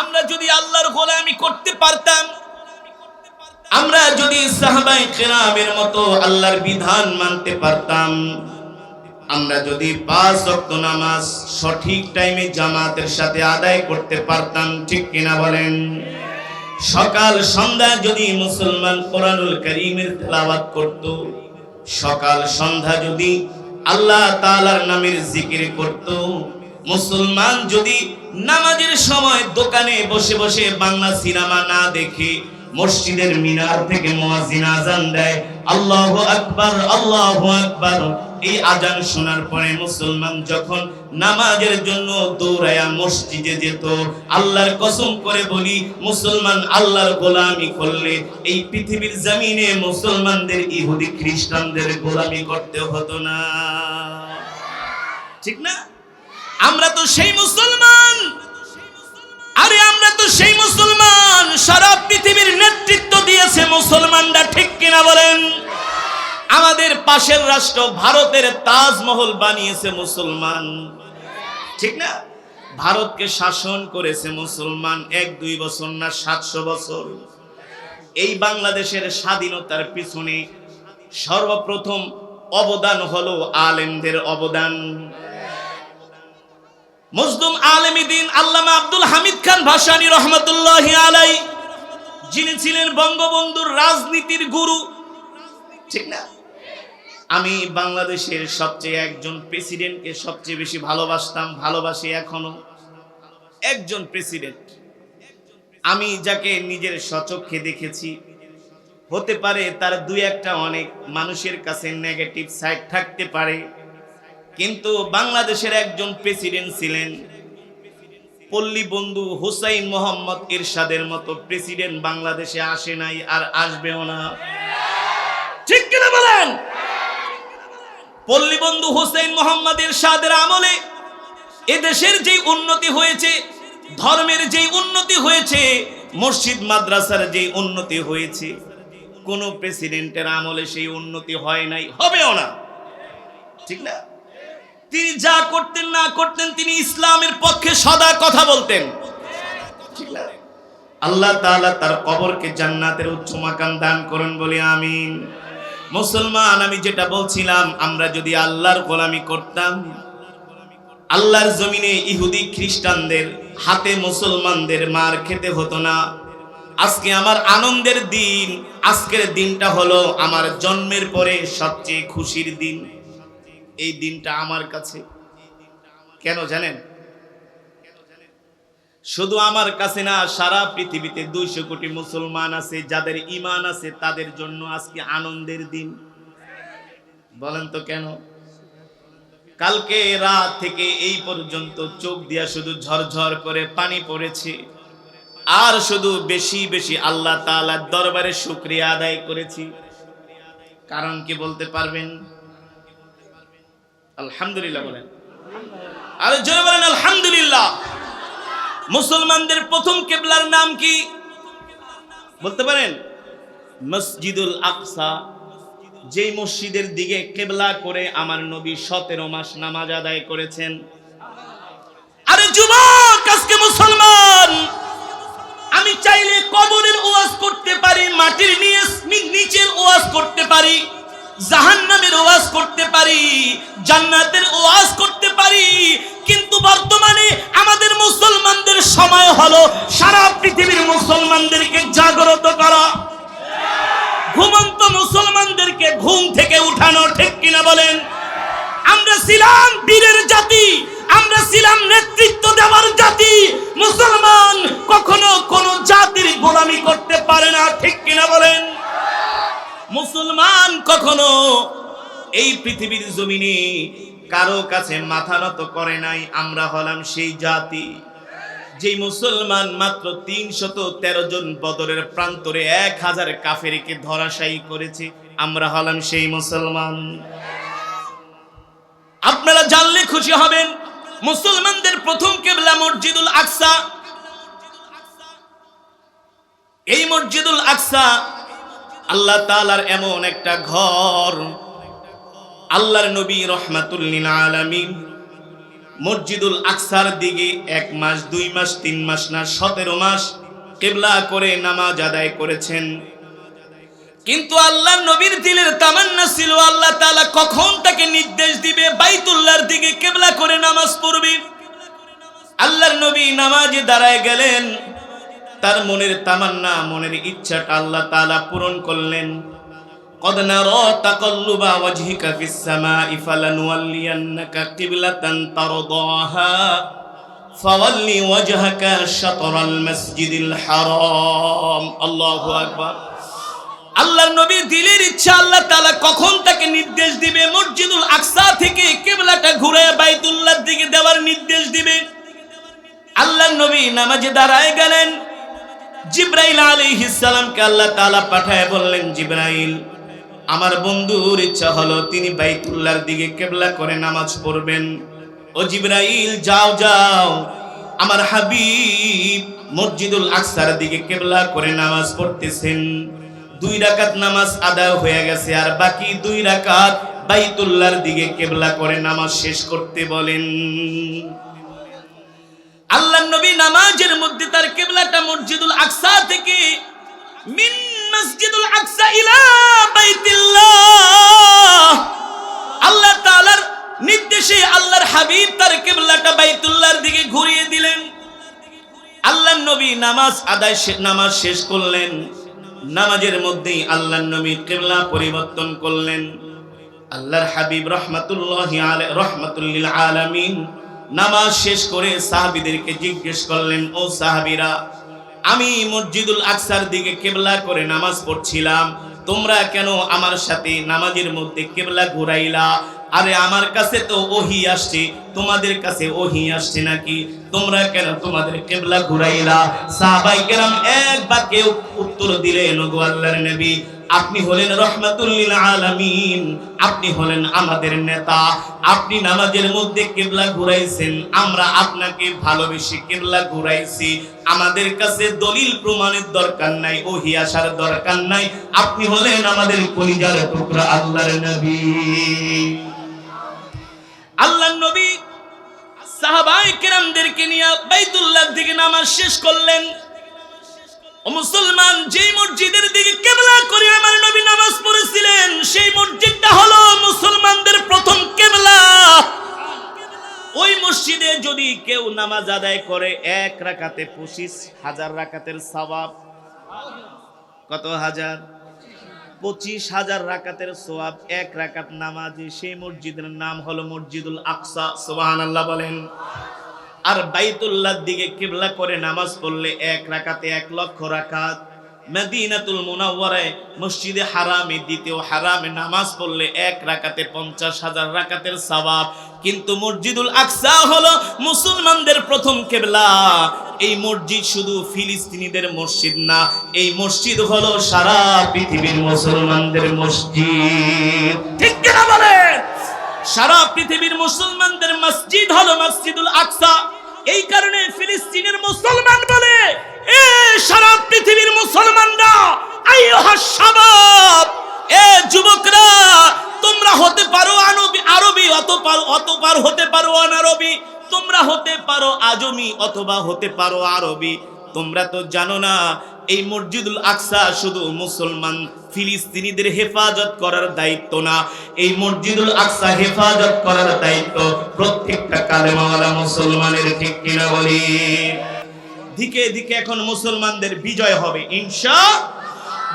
আমরা যদি আল্লাহর গোলামি করতে পারতাম, আমরা যদি সাহাবাই কেরামের মতো আল্লাহর বিধান মানতে পারতাম, আমরা যদি পাঁচ ওয়াক্ত নামাজ সঠিক টাইমে জামাতের সাথে আদায় করতে পারতাম, ঠিক কিনা বলেন? সকাল, সন্ধ্যা যদি মুসলমান কোরআনুল করিমের তেলাওয়াত করত, সকাল, সন্ধ্যা যদি আল্লাহ তালার নামের জিকির করত মুসলমান যদি নামাজের সময় দোকানে বসে বসে বাংলা সিনেমা না দেখে মসজিদের মিনার থেকে আজান দেয়, আল্লাহু আকবার আল্লাহু আকবার, এই আজান শোনার পরে মুসলমান যখন নামাজের জন্য দৌড়ায়া মসজিদে যেত, আল্লাহর কসম করে বলি, মুসলমান আল্লাহর গোলামি করলে এই পৃথিবীর জমিনে মুসলমানদের ইহুদি খ্রিস্টানদের গোলামি করতে হতো না। ঠিক না? আমরা তো সেই মুসলমান। আরে আমরা তো সেই মুসলমান। সারা পৃথিবীর নেতৃত্ব দিয়েছে মুসলমানরা, ঠিক কিনা বলেন? আমাদের পাশের রাষ্ট্র ভারতের তাজমহল বানিয়েছে মুসলমান। ঠিক না? ভারতকে শাসন করেছে মুসলমান এক, দুই বছর না সাতশো বছর। এই বাংলাদেশের স্বাধীনতার পিছনে সর্বপ্রথম অবদান হলো আলেমদের অবদান। মজদুম আলেমী দিন আল্লামা আব্দুল হামিদ খান ভাসানী রহমতুল্লাহ আলাই, যিনি ছিলেন বঙ্গবন্ধুর রাজনীতির গুরু। ঠিক না? আমি বাংলাদেশের সবচেয়ে একজন প্রেসিডেন্টকে সবচেয়ে বেশি ভালোবাসতাম, ভালোবাসি এখনও। একজন প্রেসিডেন্ট। আমি যাকে নিজের সচক্ষে দেখেছি, হতে পারে তার দুই একটা অনেক মানুষের কাছে নেগেটিভ সাইড থাকতে পারে। কিন্তু বাংলাদেশের একজন প্রেসিডেন্ট ছিলেন পল্লী বন্ধু হুসাইন মোহাম্মদ ইরশাদের মতো প্রেসিডেন্ট বাংলাদেশে আসে নাই আর আসবেও না। ঠিক কিনা বলেন? পল্লী বন্ধু হুসাইন মোহাম্মদ ইরশাদের আমলে এদেশের যে উন্নতি হয়েছে, ধর্মের যে উন্নতি হয়েছে, মসজিদ, মাদ্রাসার যে উন্নতি হয়েছে, কোন প্রেসিডেন্টের আমলে সেই উন্নতি হয় নাই, হবেও না। ঠিক না? তিনি যা করতেন, না করতেন, তিনি ইসলামের পক্ষে সদা কথা বলতেন। আল্লাহ তাআলা তার কবরকে জান্নাতের উচ্চ মাকাম দান করুন বলে আমিন। মুসলমান, আমি যেটা বলছিলাম, আমরা যদি আল্লাহর গোলামি করতাম, আল্লাহর জমিনে ইহুদি খ্রিস্টানদের হাতে মুসলমানদের মার খেতে হতো না। আজকে আমার আনন্দের দিন, আজকের দিনটা হলো আমার জন্মের পরে সবচেয়ে খুশির দিন। এই দিনটা আমার কাছে। কেন জানেন? শুধু আমার কাছে না, সারা পৃথিবীতে দুইশো কোটি মুসলমান আছে, যাদের ইমান আছে, তাদের জন্য আজকে আনন্দের দিন। বলেন তো কেন? কালকে রাত থেকে এই পর্যন্ত চোখ দিয়া শুধু ঝরঝর করে পানি পড়েছে। আর শুধু বেশি বেশি আল্লাহ তাআলার দরবারে শুক্রিয়া আদায় করেছি। কারণ কি বলতে পারবেন? আলহামদুলিল্লাহ বলেন। আর বলেন, আলহামদুলিল্লাহ। মুসলমানদের প্রথম কেবলার নাম কি? বলতে পারেন, মসজিদুল আকসা, যেই মসজিদের দিকে কেবলা করে আমার নবী সতেরো মাস নামাজ আদায় করেছেন। আরে যুবক, আজকে মুসলমান, আমি চাইলে কবরের ওয়াজ করতে পারি, মাটির নিচের ওয়াজ করতে পারি। জাহান্নামের ওয়াজ করতে পারি, জান্নাতের ওয়াজ করতে পারি, কিন্তু বর্তমানে আমাদের মুসলমানদের সময় হলো সারা পৃথিবীর মুসলমানদেরকে জাগ্রত করা। ঘুমন্ত মুসলমানদেরকে ঘুম থেকে উঠানো ঠিক কিনা বলেন? আমরা ছিলাম বীরের জাতি, আমরা ছিলাম নেতৃত্ব দেওয়ার পৃথিবীর জমিনে কারও কাছে মাথা নত করে নাই, আমরা হলাম সেই জাতি। যে মুসলমান মাত্র তিনশত তেরো জন বদরের প্রান্তরে এক হাজার কাফেরকে ধরাশায়ী করেছে, আমরা হলাম সেই মুসলমান। আপনারা জানলে খুশি হবেন, মুসলমানদের প্রথম কেবলা মসজিদুল আকসা। এই মসজিদুল আকসা আল্লাহ তালার এমন একটা ঘর আল্লাহর নবী রহমাতুল্লিল আলামিন মসজিদুল আকসার দিকে এক মাস, দুই মাস, তিন মাস না, সতেরো মাস কেবলা করে নামাজ আদায় করেছেন। কিন্তু আল্লাহ নবীর দিলের তামান্না ছিল, আল্লাহ তালা কখন তাকে নির্দেশ দিবে? বাইতুল্লাহর দিকে কেবলা করে নামাজ পড়বে। আল্লাহর নবী নামাজে দাঁড়ায় গেলেন। তার মনের তামান্না, মনের ইচ্ছাটা আল্লাহ তাআলা পূরণ করলেন। قد نرى تقلب وجهك في السماء فلنولينك قبلة ترضاها فول وجهك شطر المسجد الحرام الله أكبر আল্লাহর নবীর দিলের ইচ্ছা আল্লাহ তাআলা কখন তাকে নির্দেশ দিবে মসজিদুল আকসা থেকে কেবলাটা ঘুরে বাইতুল্লাহর দিকে দেওয়ার নির্দেশ দিবে আল্লাহর নবী নামাজে দাঁড়ায় গেলেন জিব্রাইল আলাইহিস সালামকে আল্লাহ তাআলা পাঠায় বললেন জিব্রাইল আমার বন্ধুর ইচ্ছা হলো তিনি বাইতুল্লাহর দিকে কেবলা করে নামাজ পড়বেন। ও জিব্রাইল, যাও যাও। আমার হাবিব মসজিদুল আকসার দিকে কেবলা করে নামাজ পড়তেছেন। দুই রাকাত নামাজ আদায় হয়ে গেছে, আর বাকি দুই রাকাত বাইতুল্লাহর দিকে কেবলা করে নামাজ শেষ করতে বলেন। আল্লাহ নবী নামাজের মধ্যে তার কেবলাটা মসজিদুল আকসা থেকে মিন মসজিদুল আকসা ইলা বাইতুল্লাহ। আল্লাহ তাআলার নির্দেশে আল্লাহর হাবিব তার কেবলাটা বাইতুল্লাহর দিকে ঘুরিয়ে দিলেন। আল্লাহর নবী নামাজ আদায় নামাজ শেষ করলেন। নামাজের মধ্যেই আল্লাহর নবী কেবলা পরিবর্তন করলেন। আল্লাহর হাবিব রহমাতুল্লাহ রহমাতুল্লিল আলামিন নামাজ শেষ করে সাহাবীদেরকে জিজ্ঞেস করলেন, ও সাহাবীরা আমি মসজিদুল আকসার দিকে কেবলা করে নামাজ পড়ছিলাম। তোমরা কেন আমার সাথে নামাজের মধ্যে কেবলা ঘুরাইলা? আরে আমার কাছে তো ওহি আসছে। তোমাদের কাছে ওহি আসছে নাকি? তোমরা কেন তোমাদের কেবলা ঘুরাইলা? সাহাবাই কেরাম এক বাক্যে উত্তর দিলেন আল্লাহর নবী আপনি হলেন রহমাতুল্লিল আলামিন, আপনি হলেন আমাদের নেতা। আপনি নামাজের মধ্যে কেবলা ঘুরাইছেন, আমরা আপনাকে ভালোবেসে কেবলা ঘুরাইছি। আমাদের কাছে দলিল প্রমাণের দরকার নাই, ওহি আসার দরকার নাই। আপনি হলেন আমাদের কলিজার টুকরা আল্লাহর নবী। আল্লাহর নবী সাহাবায়ে কেরামদেরকে নিয়ে বাইতুল্লাহর দিকে নামাজ শেষ করলেন। মুসলমান, যেই মসজিদের দিকে কেবলা করে আমার নবী নামাজ পড়েছিলেন, সেই মসজিদটা হলো মুসলমানদের প্রথম কেবলা। ওই মসজিদে যদি কেউ নামাজ আদায় করে, এক রাকাতে পঁচিশ হাজার রাকাতের সওয়াব। কত হাজার? পঁচিশ হাজার রাকাতের সোয়াব এক রাকাত নামাজে। সেই মসজিদের নাম হলো মসজিদুল আকসা সোবাহান আল্লাহ বলেন। আর বাইতুল্লাহর দিকে কিবলা করে নামাজ পড়লে এক রাকাতে এক লক্ষ মদিনাতুল মুনাওয়ারায় মসজিদে হারামে, দ্বিতীয় হারামে নামাজ পড়লে এক রাকাতে পঞ্চাশ হাজার রাকাতের কিন্তু মসজিদুল আকসা হলো মুসলমানদের প্রথম কেবলা। এই মসজিদ শুধু ফিলিস্তিনিদের মসজিদ না, এই মসজিদ হলো সারা পৃথিবীর মুসলমানদের মসজিদ। ঠিক কিনা বলেন? সারা পৃথিবীর মুসলমানদের মসজিদ হলো মসজিদুল এই কারণে ফিলিস্তিনের মুসলমান বলে, এ সারা পৃথিবীর মুসলমানরা এ যুবকরা, তোমরা হতে পারো আনবি, আরবি অত পার অত পার হতে পারো অনারবি, তোমরা হতে পারো আজমি, অথবা হতে পারো আরবি। তোমরা তো জানো না, এই মসজিদুল আকসা শুধু মুসলমান ফিলিস্তিনিদের হেফাজত করার দায়িত্ব না, এই মসজিদুল আকসা হেফাজত করার দায়িত্ব কালেমাওয়ালা মুসলমানের ঠিক কিনা বলি? দিকে দিকে এখন মুসলমানদের বিজয় হবে, ইনশা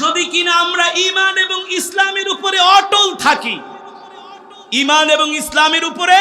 যদি কিনা আমরা ইমান এবং ইসলামের উপরে অটল থাকি ইমান এবং ইসলামের উপরে,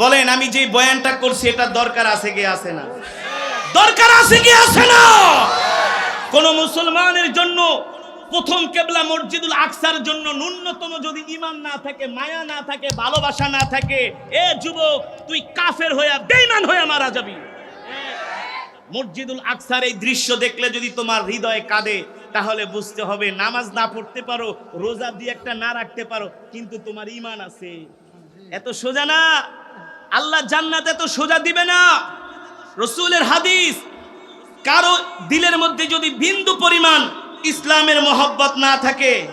বলেন আমি যে বয়ানটা করছি, এটা দরকার আছে কি আছে না? দরকার আছে কি আছে না? কোন মুসলমানের জন্য প্রথম কেবলা মসজিদুল আকসার জন্য ন্যূনতম যদি ইমান না থাকে, মায়া না থাকে, ভালোবাসা না থাকে, এ যুবক, তুই কাফের হইয়া বেঈমান হইয়া মারা যাবি। মসজিদুল আকসার এই দৃশ্য দেখলে যদি তোমার হৃদয়ে কাঁদে, তাহলে বুঝতে হবে নামাজ না পড়তে পারো, রোজা দিয়ে একটা না রাখতে পারো, কিন্তু তোমার ইমান আছে। এত সোজা না? আল্লাহ জান্নাত এত সোজা দিবে না। রসুলের হাদিস, কারও দিলের মধ্যে যদি বিন্দু পরিমাণ ইসলামের মহব্বত না থাকে,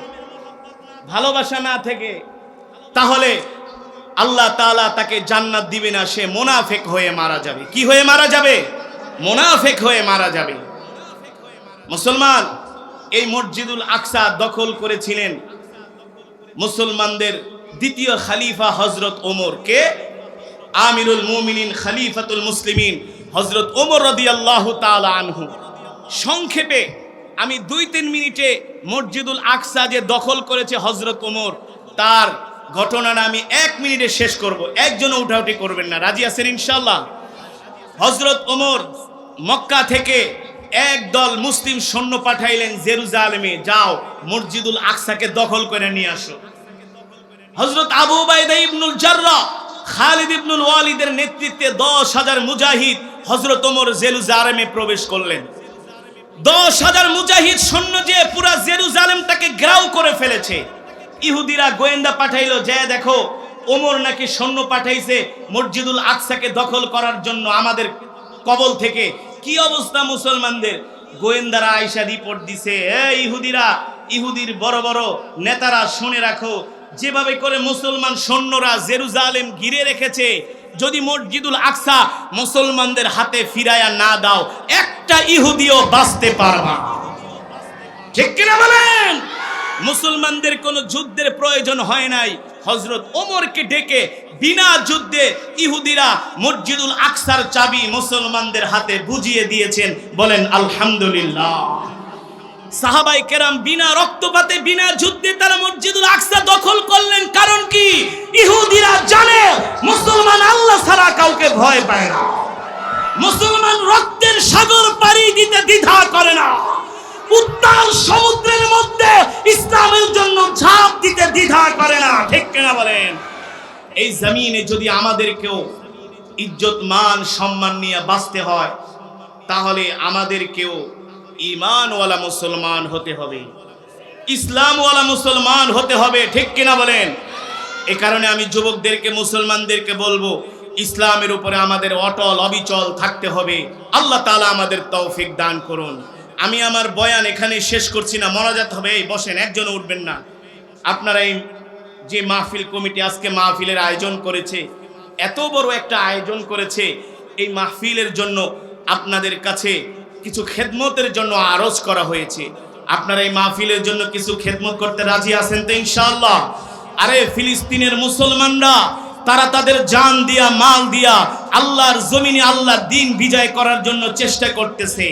ভালোবাসা না থাকে, তাহলে আল্লাহ তাআলা তাকে জান্নাত দিবে না, সে মোনাফেক হয়ে মারা যাবে। কি হয়ে মারা যাবে? মোনাফেক হয়ে মারা যাবে। মুসলমান, এই মসজিদুল আকসা দখল করেছিলেন মুসলমানদের দ্বিতীয় খালিফা হজরত ওমর। কে? আমিরুল মুমিনিন, খালিফাতুল মুসলিমিন হজরত ওমর রাদিয়াল্লাহু তাআলা আনহু। সংক্ষেপে আমি দুই তিন মিনিটে মসজিদুল আকসা যে দখল করেছে হজরত ওমর, তার ঘটনাটা আমি এক মিনিটে শেষ করব। একজনও উঠাউটি করবেন না। রাজি আছেন ইনশাল্লাহ হজরত ওমর মক্কা থেকে একদল মুসলিম সৈন্য পাঠাইলেন জেরুজালেমে, যাও, মসজিদুল আকসাকে দখল করে নিয়ে আসো। হজরত আবু বাইদা ইবনুল জাররা, খালিদ ইবনুল ওয়ালিদের নেতৃত্বে দশ হাজার মুজাহিদ হজরত ওমর জেরুজালেমে প্রবেশ করলেন। দশ হাজার মুজাহিদ সৈন্য যে পুরা জেরুজালেমটাকে গ্রাউ করে ফেলেছে। ইহুদিরা গোয়েন্দা পাঠাইলো যে, দেখো, ওমর নাকি সৈন্য পাঠাইছে মসজিদুল আকসাকে দখল করার জন্য আমাদের কবল থেকে। কি অবস্থা মুসলমানদের? গোয়েন্দারা আইসা রিপোর্ট দিছে ইহুদিরা, ইহুদির বড় বড় নেতারা শুনে রাখো, যেভাবে করে মুসলমান সৈন্যরা জেরুজালেম ঘিরে রেখেছে, যদি মসজিদুল আকসা মুসলমানদের হাতে ফিরায়া না দাও একটা ইহুদিও বাঁচতে পারবা। ঠিক কিনা বলেন? মুসলমানদের কোনো যুদ্ধের প্রয়োজন হয় নাই। হজরত ওমরকে ডেকে বিনা যুদ্ধে ইহুদিরা মসজিদুল আকসার চাবি মুসলমানদের হাতে বুঝিয়ে দিয়েছেন, বলেন, আলহামদুলিল্লাহ। সাহাবাই কেরাম বিনা রক্তপাতে, বিনা যুদ্ধে তারা মসজিদুল আকসা দখল করলেন। কারণ কি? ইহুদিরা জানে, মুসলমান আল্লাহ ছাড়া কাউকে ভয় পায় না। মুসলমান রক্তের সাগর পাড়ি দিতে দ্বিধা করে না। উত্তাল সমুদ্রের মধ্যে ইসলামের জন্য ঝাঁপ দিতে দ্বিধা করে না। ঠিক কিনা বলেন? এই জমিনে যদি আমাদেরকেও ইজ্জত, মান, সম্মান নিয়ে বাঁচতে হয়, তাহলে আমাদেরকেও ইমানওয়ালা মুসলমান হতে হবে। ইসলামওয়ালা মুসলমান হতে হবে। ঠিক কিনা বলেন? এ কারণে আমি যুবকদেরকে, মুসলমানদেরকে বলব ইসলামের উপরে আমাদের অটল, অবিচল থাকতে হবে। আল্লাহ তাআলা আমাদের তৌফিক দান করুন। আমি আমার বয়ান এখানে শেষ করছি না, মনাজাত হবে। এই বসেন একজন উঠবেন না। আপনারা এই যে মাহফিল কমিটি আজকে মাহফিলের আয়োজন করেছে, এত বড় একটা আয়োজন করেছে, এই মাহফিলের জন্য আপনাদের কাছে কিছু খেদমতের জন্য আরজ করা হয়েছে। আপনারা এই মাহফিলের জন্য কিছু খেদমত করতে রাজি আছেন তো ইনশাআল্লাহ? আরে ফিলিস্তিনের মুসলমানরা তারা তাদের জান দিয়া, মাল দিয়া আল্লাহর জমিনে আল্লাহর দিন বিজয় করার জন্য চেষ্টা করতেছে।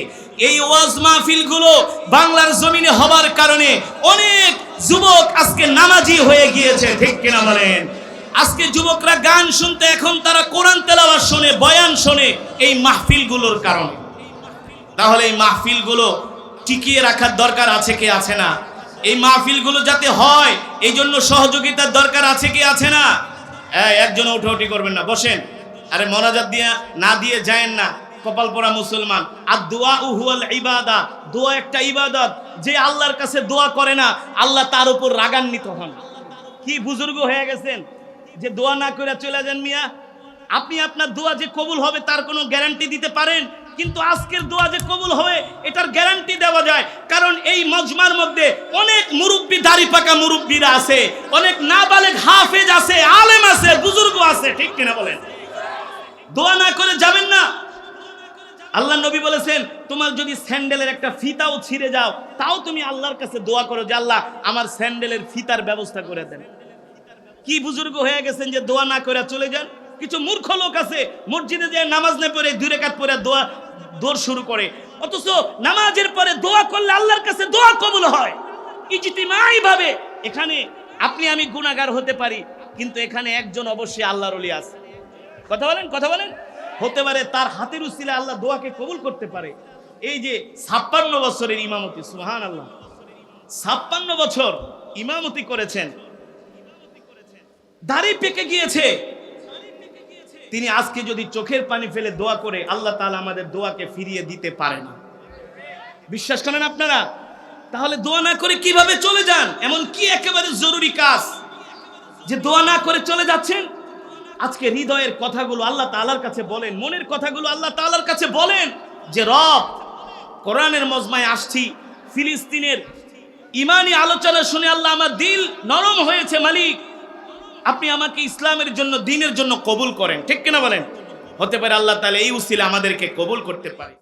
এই ওয়াজ মাহফিলগুলো বাংলার জমিনে হবার কারণে অনেক যুবক আজকে নামাজি হয়ে গিয়েছে, ঠিক কিনা বলেন? আজকে যুবকরা গান শুনতে, এখন তারা কোরআন তেলাওয়াত শোনে, বয়ান শোনে এই মাহফিলগুলোর কারণে। তাহলে এই মাহফিলগুলো টিকিয়ে রাখার দরকার আছে কি আছে না? এই মাহফিলগুলো যাতে হয় এই জন্য সহযোগিতার দরকার আছে কি আছে না? একজন উঠোউঠি করবেন না। বসেন। আরে মনাজাত দিয়া না দিয়ে যায়েন না। কপাল পরা মুসলমান। আর দোয়া উহুয়াল ইবাদা। দোয়া একটা ইবাদত। যে আল্লাহর কাছে দোয়া করে না, আল্লাহ তার উপর রাগান্বিত হন। কি বুজুর্গ হয়ে গেছেন? যে দোয়া না করে চলে যান মিয়া। আপনি আপনার দোয়া যে কবুল হবে তার কোনো গ্যারান্টি দিতে পারেন? কিন্তু আজকের দোয়া যে কবুল হবে, এটার গ্যারান্টি দেওয়া যায়। কারণ এই মজমার মধ্যে অনেক মুরব্বী, দাড়ি পাকা মুরব্বীরা আছে, অনেক নাবালেগ হাফেজ আছে, আলেম আছে, বুজুর্গ আছে, ঠিক কিনা বলেন? দোয়া না করে যাবেন না। আল্লাহ নবী বলেছেন, তোমার যদি স্যান্ডেলের একটা ফিতাও ছিঁড়ে যাও, তাও তুমি আল্লাহর কাছে দোয়া করো যে, আল্লাহ, আমার স্যান্ডেলের ফিতার ব্যবস্থা করে দেন। কি বুজুর্গ হয়ে গেছেন যে দোয়া না করে চলে যান? কিছু মূর্খ লোক আছে, মসজিদে যে নামাজ না পড়ে দুই রেখাত পরে দোয়া দৌড় শুরু করে। অথচ নামাজের পরে দোয়া করলে আল্লাহর কাছে দোয়া কবুল হয়। ইজতিমাই ভাবে এখানে আপনি আমি গুণাগার হতে পারি, কিন্তু এখানে একজন অবশ্যই আল্লাহর ওলি আছে। কথা বলেন কথা বলেন। হতে পারে তার হাতের উসিলে আল্লাহ দোয়াকে কবুল করতে পারে। এই যে ছাপ্পান্ন বছরের ইমামতি সুহান আল্লাহ ছাপ্পান্ন বছর ইমামতি করেছেন। দাড়ি পেকে গিয়েছে। তিনি আজকে যদি চোখের পানি ফেলে দোয়া করে, আল্লাহ তাআলা আমাদের দোয়াকে ফিরিয়ে দিতে পারে না। বিশ্বাস করেন আপনারা? তাহলে দোয়া না করে কীভাবে চলে যান? এমন কি একেবারে জরুরি কাজ? যে দোয়া না করে চলে যাচ্ছেন? আজকে হৃদয়ের কথাগুলো আল্লাহ তালার কাছে বলেন, মনের কথাগুলো আল্লাহ তালার কাছে বলেন যে, রব, কোরআনের মজমায় আসছি, ফিলিস্তিনের ইমানি আলোচনা শুনে আল্লাহ আমার দিল নরম হয়েছে মালিক। আপনি আমাকে ইসলামের জন্য, দিনের জন্য কবুল করেন। ঠিক কিনা বলেন? হতে পারে আল্লাহ তাহলে এই উসিলা আমাদেরকে কবুল করতে পারে।